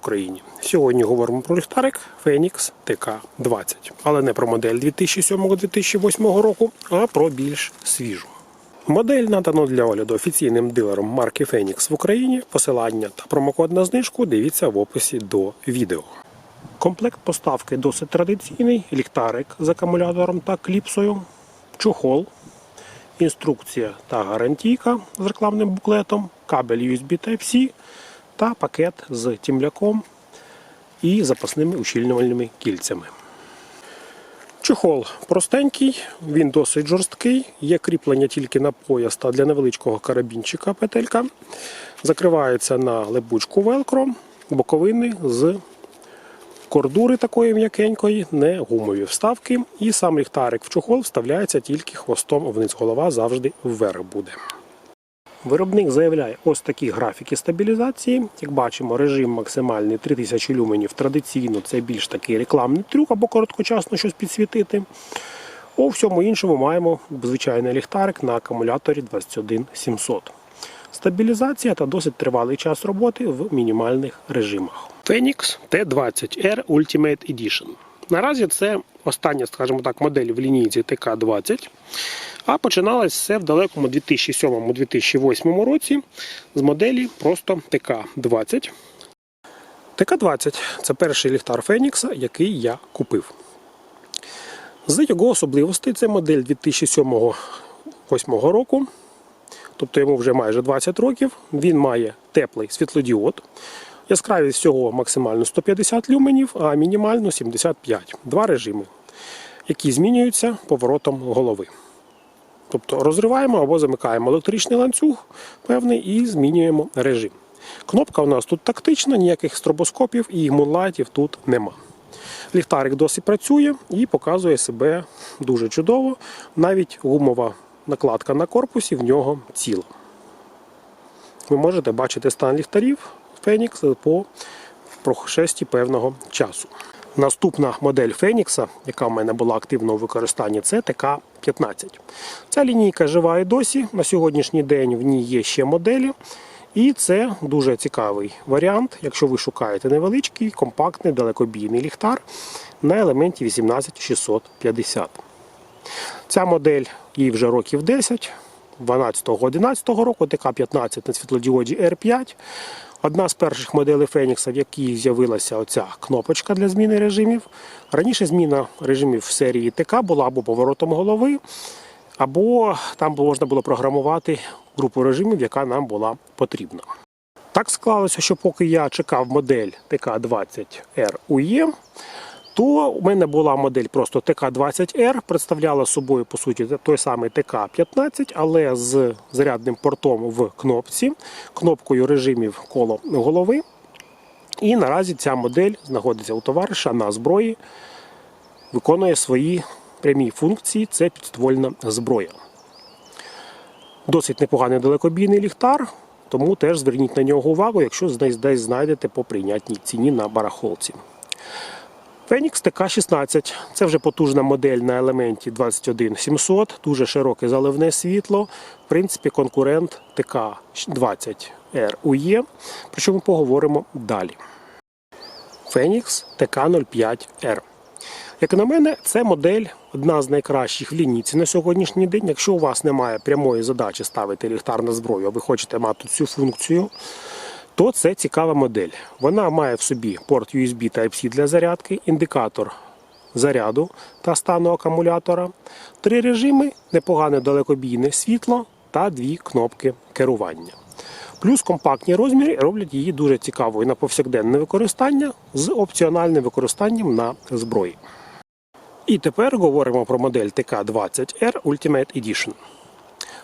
Україні! Сьогодні говоримо про ліхтарик Phoenix TK20, але не про модель 2007-2008 року, а про більш свіжу. Модель надано для огляду офіційним дилером марки Phoenix в Україні. Посилання та промокод на знижку дивіться в описі до відео. Комплект поставки досить традиційний: ліхтарик з акумулятором та кліпсою, чохол, інструкція та гарантійка з рекламним буклетом, кабель USB Type-C та пакет з тімляком і запасними ущільнювальними кільцями. Чохол простенький, він досить жорсткий, є кріплення тільки на пояс та для невеличкого карабінчика петелька. Закривається на лебучку велкро, боковини з кордури такої м'якенької, не гумові вставки. І сам ліхтарик в чохол вставляється тільки хвостом вниз. Голова завжди вверх буде. Виробник заявляє ось такі графіки стабілізації. Як бачимо, режим максимальний 3000 люменів. Традиційно це більш такий рекламний трюк або короткочасно щось підсвітити. У всьому іншому маємо звичайний ліхтарик на акумуляторі 21700. Стабілізація та досить тривалий час роботи в мінімальних режимах. Phoenix T20R Ultimate Edition. Наразі це остання, скажімо так, модель в лінійці ТК-20. А починалось все в далекому 2007-2008 році з моделі просто ТК-20. ТК-20 це перший ліхтар Фенікса, який я купив. З його особливостей це модель 2007-2008 року, тобто йому вже майже 20 років. Він має теплий світлодіод. Яскравість всього максимально 150 люменів, а мінімально 75. Два режими, які змінюються поворотом голови. Тобто розриваємо або замикаємо електричний ланцюг певний і змінюємо режим. Кнопка у нас тут тактична, ніяких стробоскопів і мунлайтів тут нема. Ліхтарик досі працює і показує себе дуже чудово. Навіть гумова накладка на корпусі в нього ціла. Ви можете бачити стан ліхтарів Phoenix по прошесті певного часу. Наступна модель Фенікса, яка в мене була активно у використанні, це ТК-15. Ця лінійка жива і досі. На сьогоднішній день в ній є ще моделі. І це дуже цікавий варіант, якщо ви шукаєте невеличкий, компактний, далекобійний ліхтар на елементі 18650. Ця модель їй вже років 10, 12-11 року, ТК-15 на світлодіоді R5. Одна з перших моделей Фенікса, в якій з'явилася оця кнопочка для зміни режимів. Раніше зміна режимів в серії ТК була або поворотом голови, або там можна було програмувати групу режимів, яка нам була потрібна. Так склалося, що поки я чекав модель ТК-20R UE, то у мене була модель просто ТК-20R, представляла собою, по суті, той самий ТК-15, але з зарядним портом в кнопці, кнопкою режимів коло голови. І наразі ця модель знаходиться у товариша на зброї, виконує свої прямі функції, це підствольна зброя. Досить непоганий далекобійний ліхтар, тому теж зверніть на нього увагу, якщо десь знайдете по прийнятній ціні на барахолці. Phoenix TK16 це вже потужна модель на елементі 21700, дуже широке заливне світло. В принципі, конкурент TK20R UE, про що ми поговоримо далі. Phoenix TK05R. Як на мене, це модель одна з найкращих в лінійці на сьогоднішній день. Якщо у вас немає прямої задачі ставити ліхтар на зброю, а ви хочете мати цю функцію, то це цікава модель. Вона має в собі порт USB Type-C для зарядки, індикатор заряду та стану акумулятора, три режими, непогане далекобійне світло та дві кнопки керування. Плюс компактні розміри роблять її дуже цікавою на повсякденне використання з опціональним використанням на зброї. І тепер говоримо про модель TK20R Ultimate Edition.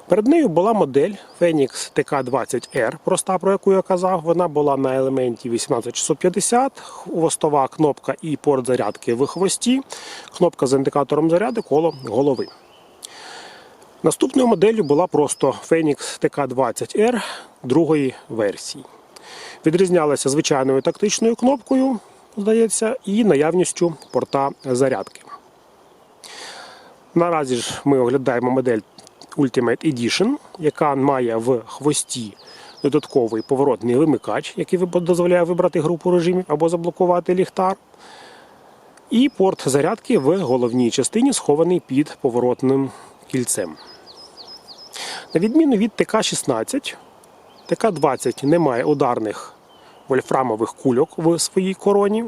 Перед нею була модель Phoenix TK20R, проста, про яку я казав. Вона була на елементі 18650, хвостова кнопка і порт зарядки в хвості, кнопка з індикатором заряду коло голови. Наступною моделлю була просто Phoenix TK20R другої версії. Відрізнялася звичайною тактичною кнопкою, здається, і наявністю порта зарядки. Наразі ж ми оглядаємо модель Ultimate Edition, яка має в хвості додатковий поворотний вимикач, який дозволяє вибрати групу режимів або заблокувати ліхтар. І порт зарядки в головній частині схований під поворотним кільцем. На відміну від ТК-16, ТК-20 не має ударних вольфрамових кульок в своїй короні.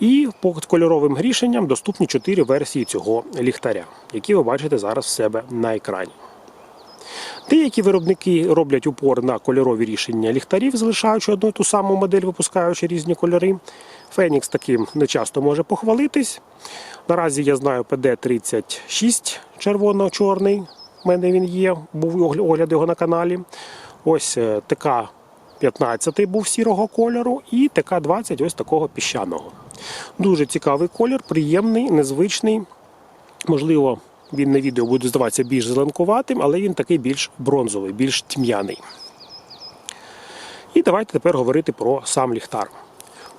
І по кольоровим рішенням доступні 4 версії цього ліхтаря, які ви бачите зараз в себе на екрані. Деякі виробники роблять упор на кольорові рішення ліхтарів, залишаючи одну і ту саму модель, випускаючи різні кольори. Фенікс таким не часто може похвалитись. Наразі я знаю PD36 червоно-чорний. У мене він є, був огляд його на каналі. Ось е, ТК-15 був сірого кольору, і ТК-20 ось такого піщаного. Дуже цікавий колір, приємний, незвичний. Можливо, він на відео буде здаватися більш зеленкуватим, але він такий більш бронзовий, більш тьмяний. І давайте тепер говорити про сам ліхтар.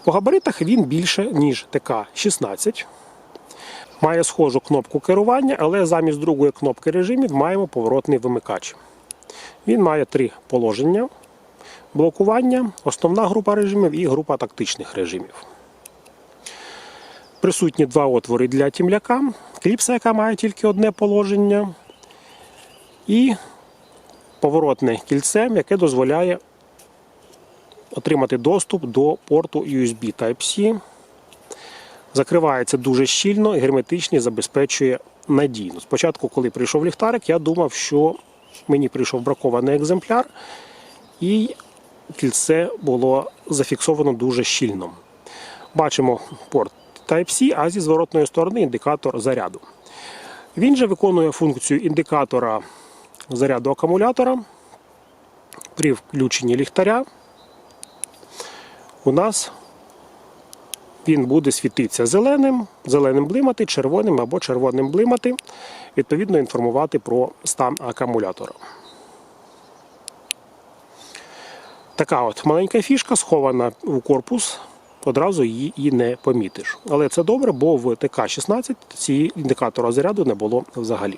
По габаритах він більше, ніж ТК-16. Має схожу кнопку керування, але замість другої кнопки режимів маємо поворотний вимикач. Він має три положення: блокування, основна група режимів і група тактичних режимів. Присутні два отвори для тімляка, кліпса, яка має тільки одне положення, і поворотне кільце, яке дозволяє отримати доступ до порту USB Type-C. Закривається дуже щільно і забезпечує надійно. Спочатку, коли прийшов ліхтарик, я думав, що мені прийшов бракований екземпляр, і кільце було зафіксовано дуже щільно. Бачимо порт Type-C, а зі зворотної сторони індикатор заряду. Він же виконує функцію індикатора заряду акумулятора. При включенні ліхтаря у нас він буде світитися зеленим, зеленим блимати, червоним або червоним блимати, відповідно інформувати про стан акумулятора. Така от маленька фішка схована у корпус, одразу її і не помітиш. Але це добре, бо в ТК-16 ці індикатора заряду не було взагалі.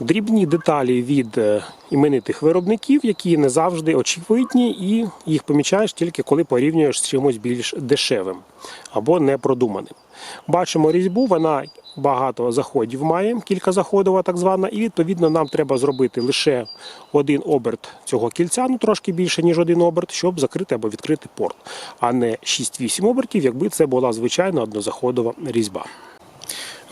Дрібні деталі від е, іменитих виробників, які не завжди очевидні, і їх помічаєш тільки коли порівнюєш з чимось більш дешевим або непродуманим. Бачимо різьбу, вона багато заходів має, кілька заходова так звана, і відповідно нам треба зробити лише один оберт цього кільця, ну трошки більше, ніж один оберт, щоб закрити або відкрити порт, а не 6-8 обертів, якби це була звичайна однозаходова різьба.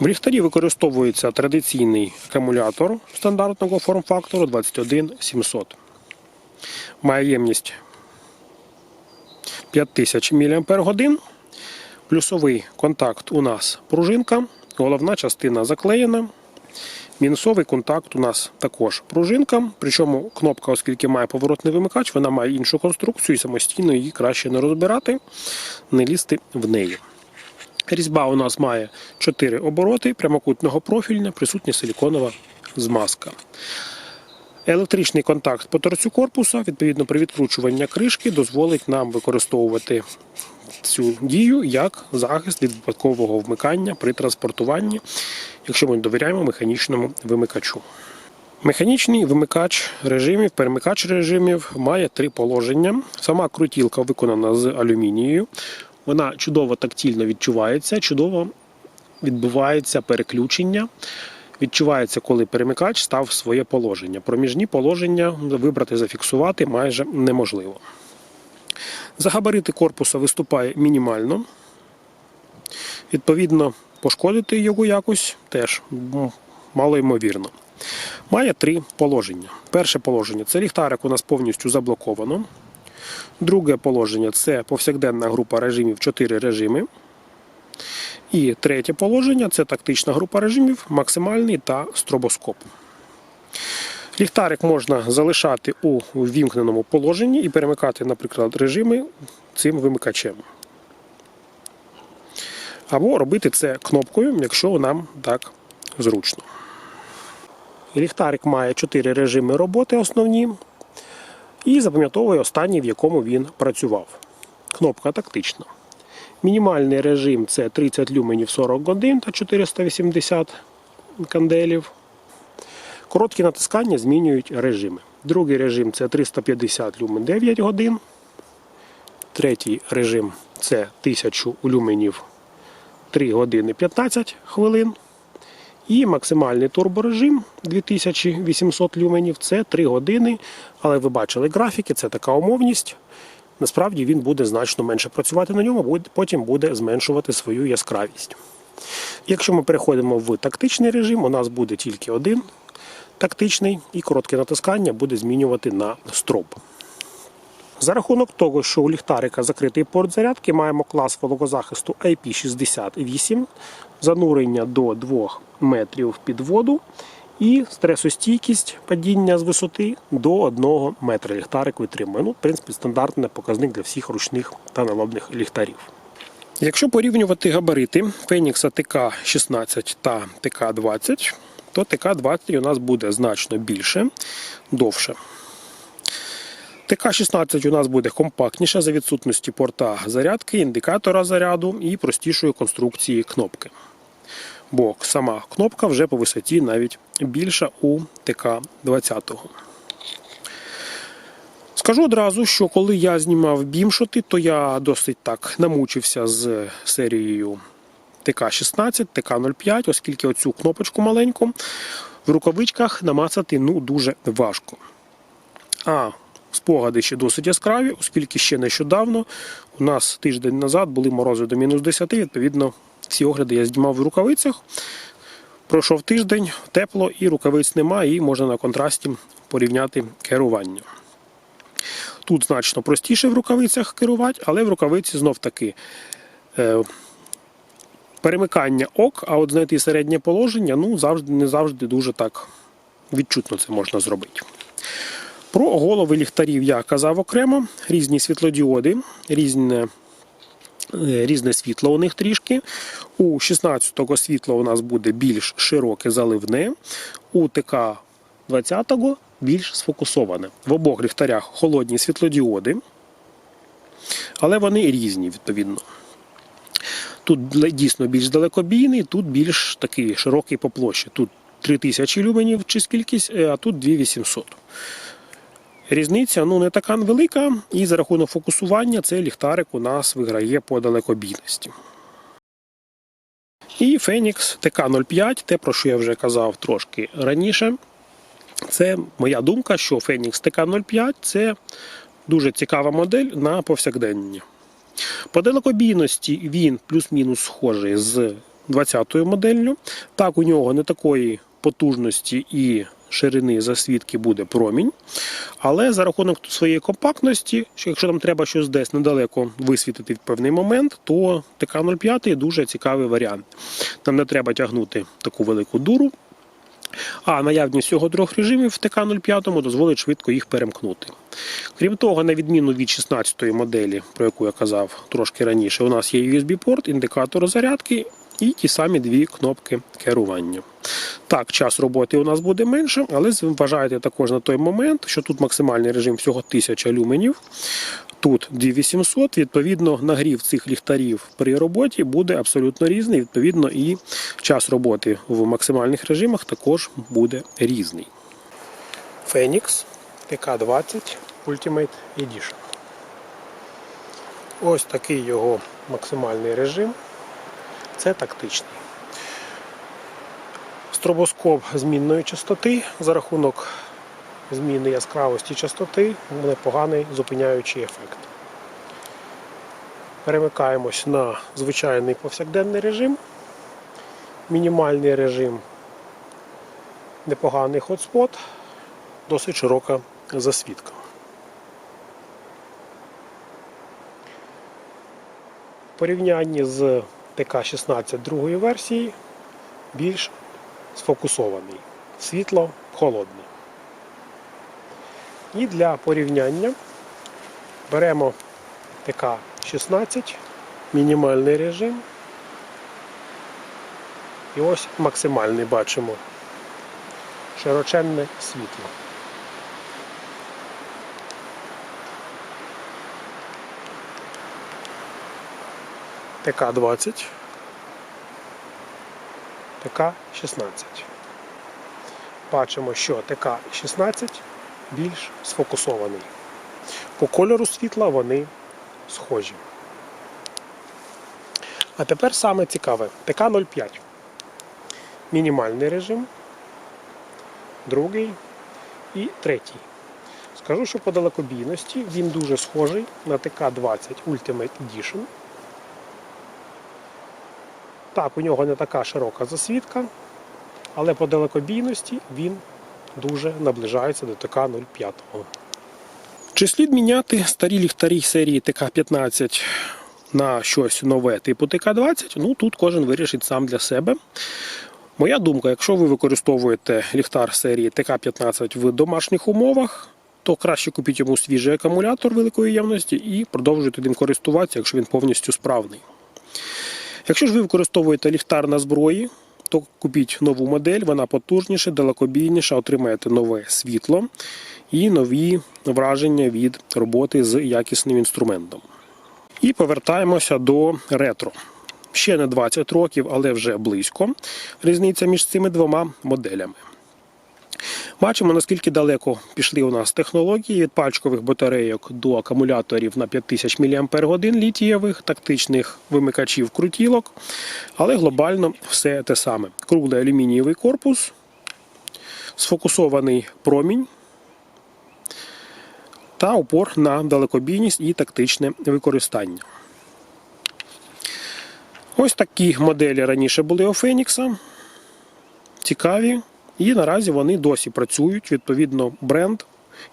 В ліхтарі використовується традиційний акумулятор стандартного форм-фактору 21700. Має ємність 5000 мАч. Плюсовий контакт у нас пружинка, головна частина заклеєна. Мінусовий контакт у нас також пружинка. Причому кнопка, оскільки має поворотний вимикач, вона має іншу конструкцію і самостійно її краще не розбирати, не лізти в неї. Різьба у нас має 4 обороти прямокутного профільня, присутня силіконова змазка. Електричний контакт по торцю корпуса, відповідно, при відкручуванні кришки дозволить нам використовувати цю дію як захист від випадкового вмикання при транспортуванні, якщо ми довіряємо механічному вимикачу. Механічний вимикач режимів, перемикач режимів має три положення. Сама крутілка виконана з алюмінію. Вона чудово тактильно відчувається, чудово відбувається переключення. Відчувається, коли перемикач став своє положення. Проміжні положення вибрати, зафіксувати майже неможливо. За габарити корпуса виступає мінімально. Відповідно, пошкодити його якось теж м, мало ймовірно. Має три положення. Перше положення це ліхтарик у нас повністю заблоковано. Друге положення це повсякденна група режимів, 4 режими. І третє положення це тактична група режимів, максимальний та стробоскоп. Ліхтарик можна залишати у ввімкненому положенні і перемикати, наприклад, режими цим вимикачем. Або робити це кнопкою, якщо нам так зручно. Ліхтарик має 4 режими роботи основні і запам'ятовує останній, в якому він працював. Кнопка тактична. Мінімальний режим це 30 люменів 40 годин та 480 канделів. Короткі натискання змінюють режими. Другий режим це 350 люмен 9 годин. Третій режим це 1000 люменів 3 години 15 хвилин. І максимальний турборежим 2800 люменів це 3 години. Але ви бачили графіки, це така умовність. Насправді він буде значно менше працювати на ньому, потім буде зменшувати свою яскравість. Якщо ми переходимо в тактичний режим, у нас буде тільки один тактичний, і коротке натискання буде змінювати на строп. За рахунок того, що у ліхтарика закритий порт зарядки, маємо клас вологозахисту IP68, занурення до 2 метрів під воду і стресостійкість падіння з висоти до 1 метра. Ліхтарик витримує. Ну, в принципі, стандартний показник для всіх ручних та налобних ліхтарів. Якщо порівнювати габарити Фенікса ТК-16 та ТК-20, то ТК-20 у нас буде значно більше, довше. ТК-16 у нас буде компактніша за відсутності порта зарядки, індикатора заряду і простішої конструкції кнопки. Бо сама кнопка вже по висоті навіть більша у ТК-20. Скажу одразу, що коли я знімав бімшоти, то я досить так намучився з серією ТК-16, ТК-05, оскільки оцю кнопочку маленьку в рукавичках намацати ну, дуже важко. А спогади ще досить яскраві, оскільки ще нещодавно у нас тиждень назад були морози до мінус 10, відповідно, ці огляди я знімав в рукавицях. Пройшов тиждень, тепло і рукавиць немає, і можна на контрасті порівняти керування. Тут значно простіше в рукавицях керувати, але в рукавиці знов таки е, перемикання ок, а от знайти середнє положення ну, завжди, не завжди дуже так відчутно це можна зробити. Про голови ліхтарів я казав окремо, різні світлодіоди, різне, різне світло у них трішки. У 16-го світло у нас буде більш широке заливне, у ТК-20 більш сфокусоване. В обох ліхтарях холодні світлодіоди, але вони різні, відповідно. Тут дійсно більш далекобійний, тут більш такий широкий по площі. Тут 3000 люменів чи скількись, е, а тут 2800. Різниця ну, не така велика, і за рахунок фокусування цей ліхтарик у нас виграє по далекобійності. І Phoenix TK05, те, про що я вже казав трошки раніше. Це моя думка, що Phoenix TK05 це дуже цікава модель на повсякдення. По далекобійності він плюс-мінус схожий з 20-ю моделлю. Так, у нього не такої потужності і ширини засвідки буде промінь. Але за рахунок своєї компактності, що якщо нам треба щось десь недалеко висвітити в певний момент, то ТК-05 дуже цікавий варіант. Нам не треба тягнути таку велику дуру. А наявність всього трьох режимів в ТК-05 дозволить швидко їх перемкнути. Крім того, на відміну від 16-ї моделі, про яку я казав трошки раніше, у нас є USB-порт, індикатор зарядки і ті самі дві кнопки керування. Так, час роботи у нас буде менше, але вважайте також на той момент, що тут максимальний режим всього 1000 люменів. Тут 2800, відповідно, нагрів цих ліхтарів при роботі буде абсолютно різний. Відповідно, і час роботи в максимальних режимах також буде різний. Phoenix TK20 Ultimate Edition. Ось такий його максимальний режим. Це тактичний. Стробоскоп змінної частоти за рахунок зміни яскравості частоти непоганий зупиняючий ефект. Перемикаємось на звичайний повсякденний режим. Мінімальний режим непоганий хотспот, досить широка засвідка. В порівнянні з ТК-16 другої версії більш сфокусований. Світло холодне. І для порівняння беремо ТК-16, мінімальний режим. І ось максимальний бачимо широченне світло. ТК-20, ТК-16. Бачимо, що ТК-16 більш сфокусований. По кольору світла вони схожі. А тепер саме цікаве. ТК-05. Мінімальний режим, другий і третій. Скажу, що по далекобійності він дуже схожий на ТК-20 Ultimate Edition. Так, у нього не така широка засвідка, але по далекобійності він дуже наближається до ТК-05. Чи слід міняти старі ліхтарі серії ТК-15 на щось нове типу ТК-20? Ну тут кожен вирішить сам для себе. Моя думка, якщо ви використовуєте ліхтар серії ТК-15 в домашніх умовах, то краще купіть йому свіжий акумулятор великої ємності і продовжуйте ним користуватися, якщо він повністю справний. Якщо ж ви використовуєте ліхтар на зброї, то купіть нову модель, вона потужніша, далекобійніша, отримаєте нове світло і нові враження від роботи з якісним інструментом. І повертаємося до ретро. Ще не 20 років, але вже близько. Різниця між цими двома моделями. Бачимо, наскільки далеко пішли у нас технології від пальчикових батарейок до акумуляторів на 5000 мАч літієвих, тактичних вимикачів крутілок. Але глобально все те саме. Круглий алюмінієвий корпус, сфокусований промінь та упор на далекобійність і тактичне використання. Ось такі моделі раніше були у Фенікса. Цікаві. І наразі вони досі працюють. Відповідно, бренд,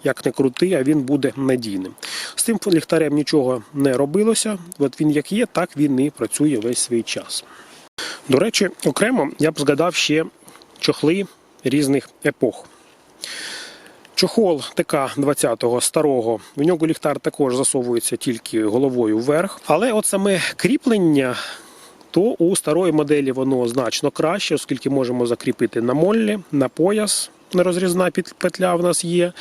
як не крутий, а він буде надійним. З цим ліхтарем нічого не робилося. От він як є, так він і працює весь свій час. До речі, окремо я б згадав ще чохли різних епох. Чохол тк 20-го старого, в нього ліхтар також засовується тільки головою вверх. Але от саме кріплення то у старої моделі воно значно краще, оскільки можемо закріпити на моллі, на пояс. Нерозрізна пет- петля в нас є,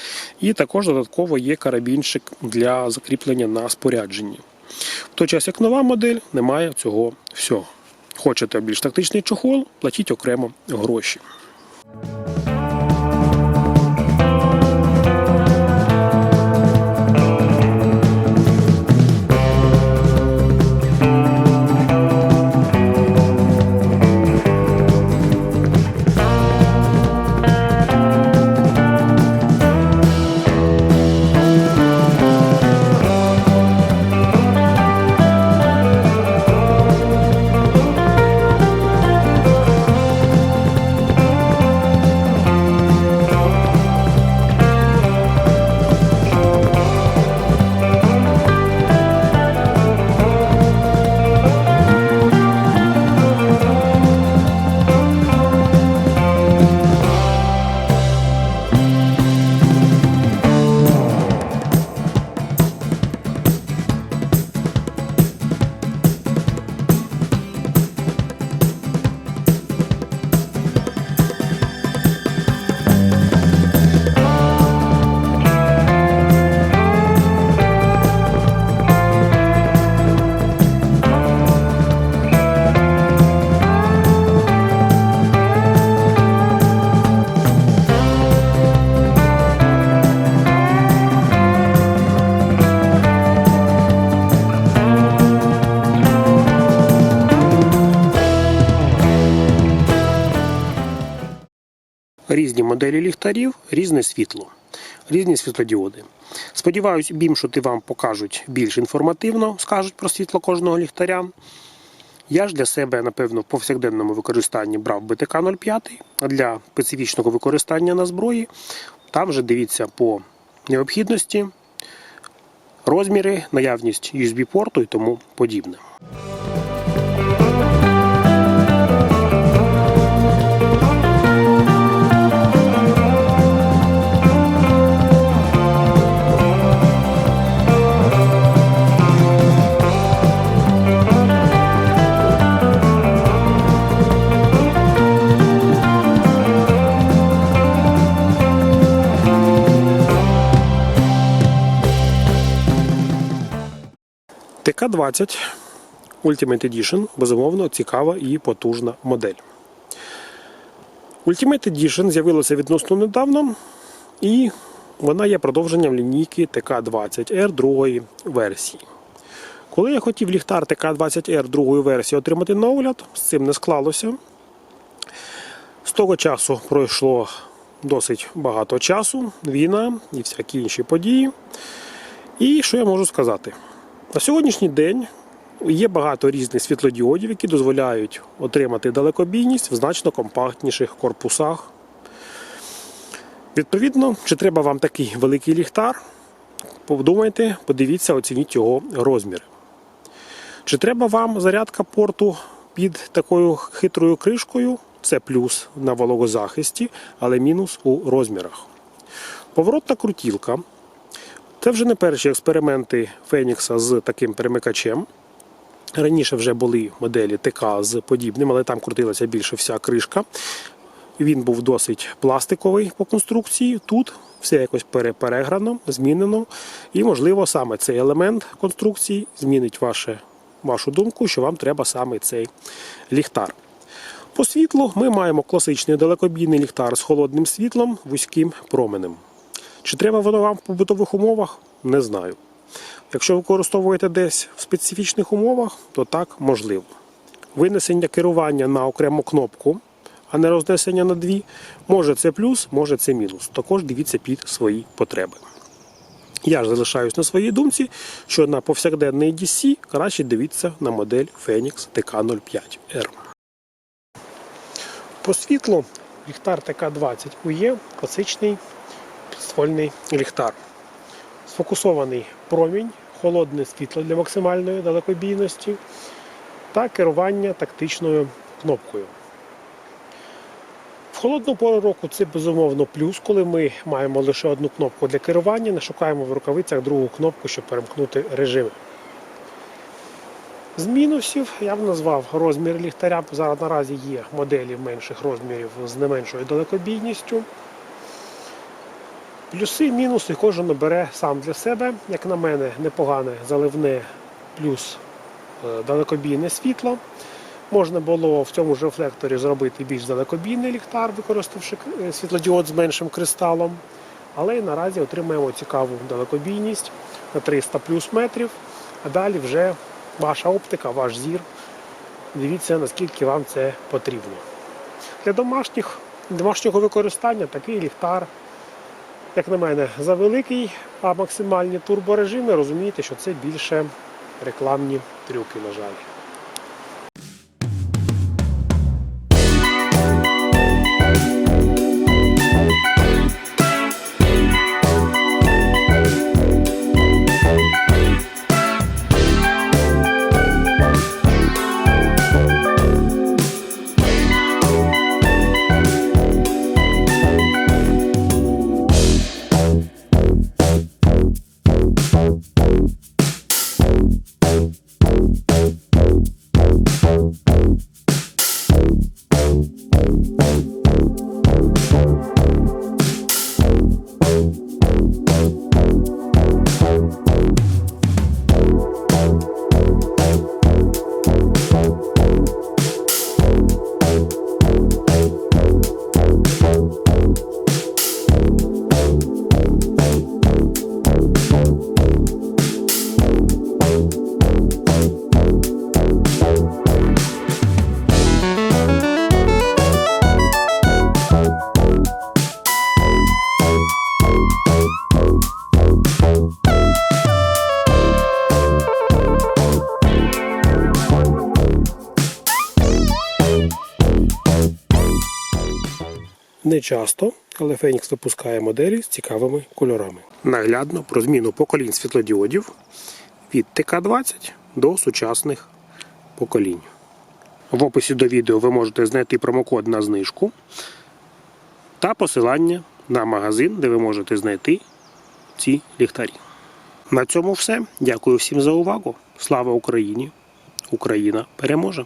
і також додатково є карабінчик для закріплення на спорядженні. В той час, як нова модель, немає цього всього. Хочете більш тактичний чохол, платіть окремо гроші. Різні моделі ліхтарів, різне світло, різні світлодіоди. Сподіваюсь, бімшоти вам покажуть більш інформативно, скажуть про світло кожного ліхтаря. Я ж для себе, напевно, в повсякденному використанні брав БТК 05, а для специфічного використання на зброї там вже дивіться по необхідності, розміри, наявність USB-порту і тому подібне. ТК-20 Ultimate Edition безумовно цікава і потужна модель. Ultimate Edition з'явилася відносно недавно і вона є продовженням лінійки ТК-20R другої версії. Коли я хотів ліхтар ТК-20R другої версії отримати на огляд, з цим не склалося. З того часу пройшло досить багато часу, війна і всякі інші події. І що я можу сказати? На сьогоднішній день є багато різних світлодіодів, які дозволяють отримати далекобійність в значно компактніших корпусах. Відповідно, чи треба вам такий великий ліхтар? Подумайте, подивіться, оцініть його розміри. Чи треба вам зарядка порту під такою хитрою кришкою? Це плюс на вологозахисті, але мінус у розмірах. Поворотна крутілка. Це вже не перші експерименти Фенікса з таким перемикачем. Раніше вже були моделі ТК з подібним, але там крутилася більше вся кришка. Він був досить пластиковий по конструкції. Тут все якось пере- переграно, змінено. І, можливо, саме цей елемент конструкції змінить ваше, вашу думку, що вам треба саме цей ліхтар. По світлу ми маємо класичний далекобійний ліхтар з холодним світлом, вузьким променем. Чи треба воно вам в побутових умовах? Не знаю. Якщо використовуєте десь в специфічних умовах, то так можливо. Винесення керування на окрему кнопку, а не рознесення на дві, може це плюс, може це мінус. Також дивіться під свої потреби. Я ж залишаюсь на своїй думці, що на повсякденний DC краще дивіться на модель Phoenix TK05R. По світлу ліхтар ТК-20 UE класичний підствольний ліхтар. Сфокусований промінь, холодне світло для максимальної далекобійності та керування тактичною кнопкою. В холодну пору року це безумовно плюс, коли ми маємо лише одну кнопку для керування, не шукаємо в рукавицях другу кнопку, щоб перемкнути режими. З мінусів я б назвав розмір ліхтаря. Зараз наразі є моделі менших розмірів з не меншою далекобійністю. Плюси, мінуси кожен обере сам для себе. Як на мене, непогане заливне плюс е, далекобійне світло. Можна було в цьому ж рефлекторі зробити більш далекобійний ліхтар, використавши е, світлодіод з меншим кристалом. Але і наразі отримаємо цікаву далекобійність на 300 плюс метрів. А далі вже ваша оптика, ваш зір. Дивіться, наскільки вам це потрібно. Для домашніх, домашнього використання такий ліхтар, як на мене, завеликий, а максимальні турборежими розумієте, що це більше рекламні трюки, на жаль. Не часто, але Фенікс випускає моделі з цікавими кольорами. Наглядно про зміну поколінь світлодіодів від ТК-20 до сучасних поколінь. В описі до відео ви можете знайти промокод на знижку та посилання на магазин, де ви можете знайти ці ліхтарі. На цьому все. Дякую всім за увагу. Слава Україні! Україна переможе!